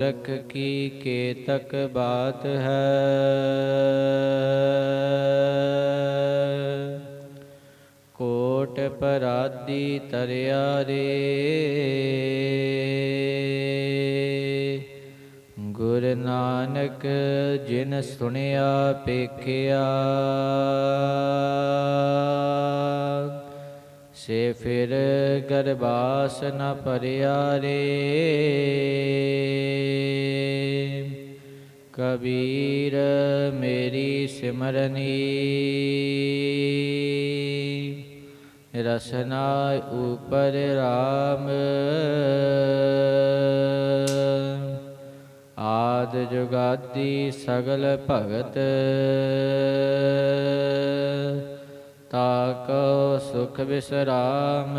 ਰਖ ਕੀ ਕੇਤਕ ਬਾਤ ਹੈ? ਕੋਟ ਪਰਾਦੀ ਤਰਿਆ ਰੇ। ਗੁਰ ਨਾਨਕ ਜਿਨ ਸੁਣਿਆ ਪੇਖਿਆ। ਸੇ ਫਿਰ ਗਰਬਾਸ ਨ ਪਰਿਆ ਰੇ। ਕਬੀਰ ਮੇਰੀ ਸਿਮਰਨੀ। ਰਸਨਾ ਉਪਰ RAM ਆਦ ਜੁਗਾਦੀ ਸਗਲ ਭਗਤ। ਤਾਕੋ ਸੁਖ ਵਿਸਰਾਮ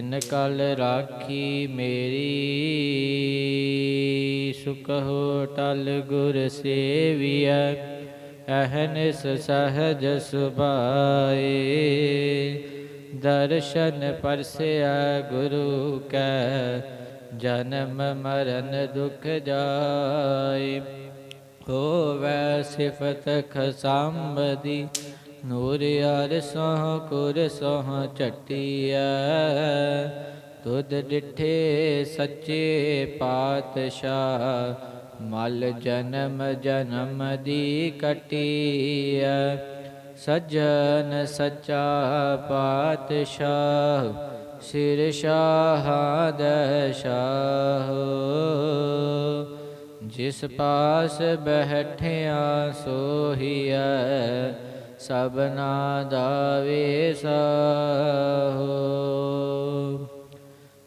ਜਿਨ ਕਲ ਰਾਖੀ ਮੇਰੀ, ਸੁਖ ਹੋ ਟਲ ਗੁਰ ਸੇਵੀਐ ਅਹਨਿਸ ਸਹਜ ਸੁਭਾਏ। ਦਰਸ਼ਨ ਪਰਸਿਆ ਗੁਰੂ ਕੈ, ਜਨਮ ਮਰਨ ਦੁਖ ਜਾਏ। ਹੋਵੈ ਸਿਫਤ ਖਸੰਬਦੀ ਨੂਰ ਅਰਸੋਂ ਕੁਰ ਸੋਹ ਝਟਿਐ, ਤੁਧ ਡਿਠੇ ਸੱਚੇ ਪਾਤਸ਼ਾਹ, ਮਲ ਜਨਮ ਜਨਮ ਦੀ ਕਟਿਐ। ਸਜਣ ਸੱਚਾ ਪਾਤਸ਼ਾਹ, ਸਿਰ ਸ਼ਾਹ ਦਸ਼ਾਹ ਜਿਸ ਪਾਸ ਬਹਿਠਿਆ ਸੋਹੀਐ ਸਭਨਾ ਦਾ ਵੇਸਾਹੋ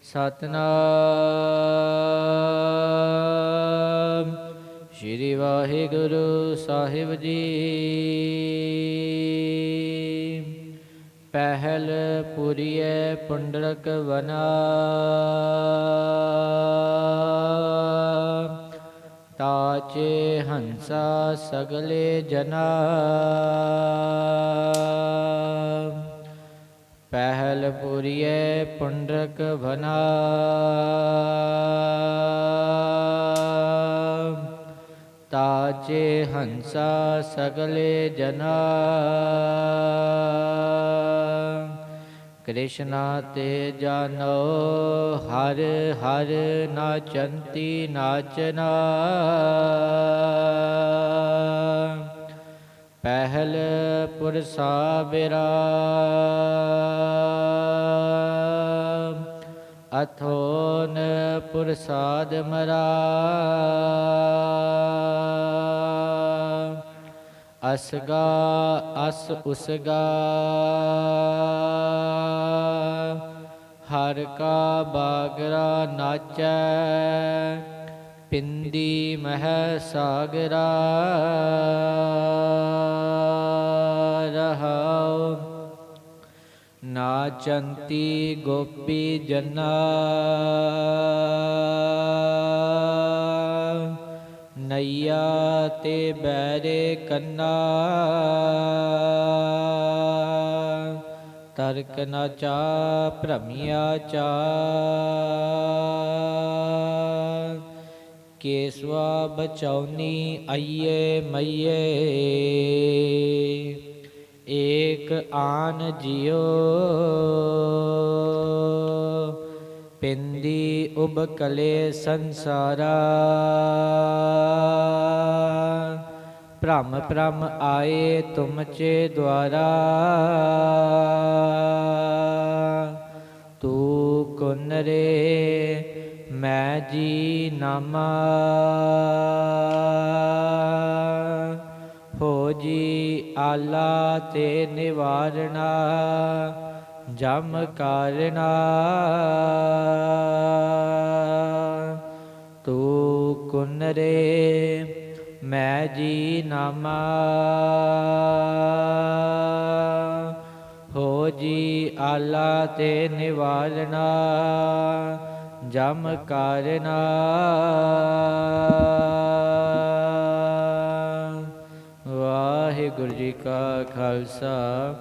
ਸਤਨਾਮ। ਸ਼੍ਰੀ ਵਾਹਿਗੁਰੂ ਸਾਹਿਬ ਜੀ। ਪਹਿਲ ਪੁਰੀਏ ਪੁੰਡਰਕ ਵਨਾ। ਤਾਚੇ ਹੰਸਾ ਸਗਲੇ ਜਨਾ। ਪਹਿਲ ਪੁਰੀਏ ਪੁੰਡਰਕ ਵਨਾ ਤਾਚੇ ਹੰਸਾ ਸਗਲੇ ਜਨਾ। ਕ੍ਰਿਸ਼ਨਾ ਤੇ ਜਾਨੋ, ਹਰ ਹਰ ਨਾਚੰਤੀ ਨਾਚਨਾ। ਪਹਿਲ ਪੁਰਸਾ ਬਿਰਾ ਅਥੋਨ ਪੁਰਸਾਦ ਮਰਾ ਅਸਗਾ ਅਸ ਉਸਗਾ ਹਰ ਕਾ ਬਾਗਰਾ ਨਾਚੈ, ਪਿੰਦੀ ਮਹਿ ਸਾਗਰਾ। ਰਹਾਉ, ਨਾਚੰਤੀ ਗੋਪੀ ਜਨਾ। ਨਈਆ ਤੇ ਬੈਰੇ ਕੰਨਾ। ਤਰਕ ਨਾ ਚਾ, ਭ੍ਰਮਿਆ ਚਾ। ਕੇਸਵਾ ਬਚਾਉਨੀ ਆਈਏ ਮਈਏ। ਏਕ ਆਨ ਜਿਉ। ਪਿੰਦੀ ਉਬਕਲੇ ਸੰਸਾਰਾ। ਭ੍ਰਮ ਭ੍ਰਮ ਆਏ ਤੁਮ ਚੇ ਦੁਆਰਾ। ਤੂ ਕੁਨ ਰੇ, ਮੈਂ ਜੀ ਨਾਮਾ ਹੋ ਜੀ ਆਲਾ ਤੇ ਨਿਵਾਰਣਾ, ਜਮ ਕਾਰਣਾ। ਤੂ ਕੁਨ ਰੇ ਮੈਂ ਜੀ ਨਾਮਾ। ਹੋ ਜੀ ਆਲਾ ਤੇ ਨਿਵਾਲਣਾ ਜਮ ਕਾਰਨਾ। ਵਾਹਿਗੁਰੂ ਜੀ ਕਾ ਖਾਲਸਾ।